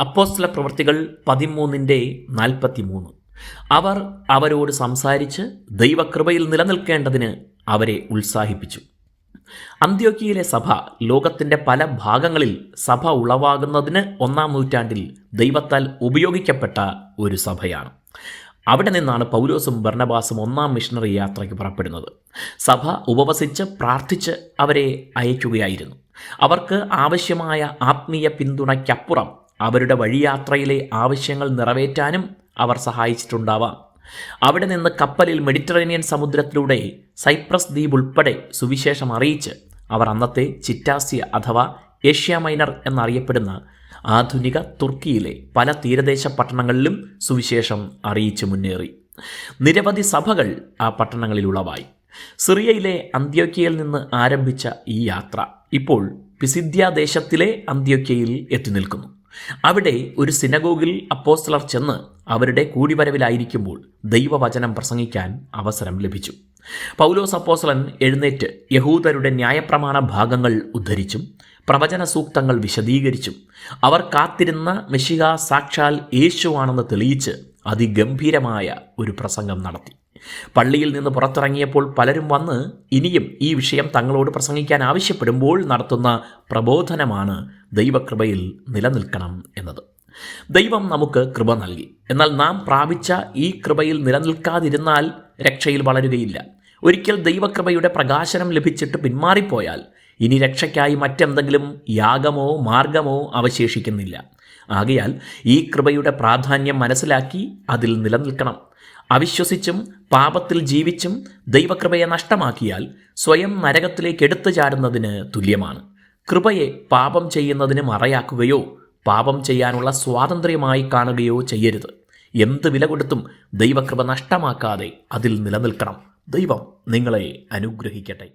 അപ്പോസ്തല പ്രവൃത്തികൾ പതിമൂന്നിന്റെ നാൽപ്പത്തിമൂന്ന്. അവർ അവരോട് സംസാരിച്ച് ദൈവകൃപയിൽ നിലനിൽക്കേണ്ടതിന് അവരെ ഉത്സാഹിപ്പിച്ചു. അന്ത്യോക്കിയയിലെ സഭ ലോകത്തിന്റെ പല ഭാഗങ്ങളിൽ സഭ ഉളവാകുന്നതിന് ഒന്നാം നൂറ്റാണ്ടിൽ ദൈവത്താൽ ഉപയോഗിക്കപ്പെട്ട ഒരു സഭയാണ്. അവിടെ നിന്നാണ് പൗലോസും ഭർണബാസും ഒന്നാം മിഷണറി യാത്രയ്ക്ക് പുറപ്പെടുന്നത്. സഭ ഉപവസിച്ച് പ്രാർത്ഥിച്ച് അവരെ അയക്കുകയായിരുന്നു. അവർക്ക് ആവശ്യമായ ആത്മീയ പിന്തുണയ്ക്കപ്പുറം അവരുടെ വഴിയാത്രയിലെ ആവശ്യങ്ങൾ നിറവേറ്റാനും അവർ സഹായിച്ചിട്ടുണ്ടാവാം. അവിടെ നിന്ന് കപ്പലിൽ മെഡിറ്ററേനിയൻ സമുദ്രത്തിലൂടെ സൈപ്രസ് ദ്വീപ് ഉൾപ്പെടെ സുവിശേഷം അറിയിച്ച് അവർ അന്നത്തെ ചിറ്റാസ്യ അഥവാ ഏഷ്യ മൈനർ എന്നറിയപ്പെടുന്ന ആധുനിക തുർക്കിയിലെ പല തീരദേശ പട്ടണങ്ങളിലും സുവിശേഷം അറിയിച്ച് മുന്നേറി. നിരവധി സഭകൾ ആ പട്ടണങ്ങളിൽ ഉളവായി. സിറിയയിലെ അന്ത്യോക്യയിൽ നിന്ന് ആരംഭിച്ച ഈ യാത്ര ഇപ്പോൾ പിസിദ്യ ദേശത്തിലെ അന്ത്യോക്യയിൽ എത്തി നിൽക്കുന്നു. അവിടെ ഒരു സിനഗോഗിൽ അപ്പോസ്റ്റലർ ചെന്ന് അവരുടെ കൂടിവരവിലായിരിക്കുമ്പോൾ ദൈവവചനം പ്രസംഗിക്കാൻ അവസരം ലഭിച്ചു. പൗലോസ് അപ്പോസ്റ്റലൻ എഴുന്നേറ്റ് യഹൂദരുടെ ന്യായപ്രമാണ ഭാഗങ്ങൾ ഉദ്ധരിച്ചും പ്രവചന സൂക്തങ്ങൾ വിശദീകരിച്ചും അവർ കാത്തിരുന്ന മെഷിക സാക്ഷാൽ യേശുവാണെന്ന് തെളിയിച്ച് അതിഗംഭീരമായ ഒരു പ്രസംഗം നടത്തി. പള്ളിയിൽ നിന്ന് പുറത്തിറങ്ങിയപ്പോൾ പലരും വന്ന് ഇനിയും ഈ വിഷയം തങ്ങളോട് പ്രസംഗിക്കാൻ ആവശ്യപ്പെടുമ്പോൾ നടത്തുന്ന പ്രബോധനമാണ് ദൈവകൃപയിൽ നിലനിൽക്കണം എന്നത്. ദൈവം നമുക്ക് കൃപ നൽകി. എന്നാൽ നാം പ്രാപിച്ച ഈ കൃപയിൽ നിലനിൽക്കാതിരുന്നാൽ രക്ഷയിൽ വളരുകയില്ല. ഒരിക്കൽ ദൈവകൃപയുടെ പ്രകാശനം ലഭിച്ചിട്ട് പിന്മാറിപ്പോയാൽ ഇനി രക്ഷയ്ക്കായി മറ്റെന്തെങ്കിലും യാഗമോ മാർഗമോ അവശേഷിക്കുന്നില്ല. ആകയാൽ ഈ കൃപയുടെ പ്രാധാന്യം മനസ്സിലാക്കി അതിൽ നിലനിൽക്കണം. അവിശ്വസിച്ചും പാപത്തിൽ ജീവിച്ചും ദൈവകൃപയെ നഷ്ടമാക്കിയാൽ സ്വയം നരകത്തിലേക്ക് എടുത്തു ചാടുന്നതിന് തുല്യമാണ്. കൃപയെ പാപം ചെയ്യുന്നതിന് മറയാക്കുകയോ പാപം ചെയ്യാനുള്ള സ്വാതന്ത്ര്യമായി കാണുകയോ ചെയ്യരുത്. എന്ത് വില കൊടുത്തും ദൈവകൃപ നഷ്ടമാക്കാതെ അതിൽ നിലനിൽക്കണം. ദൈവം നിങ്ങളെ അനുഗ്രഹിക്കട്ടെ.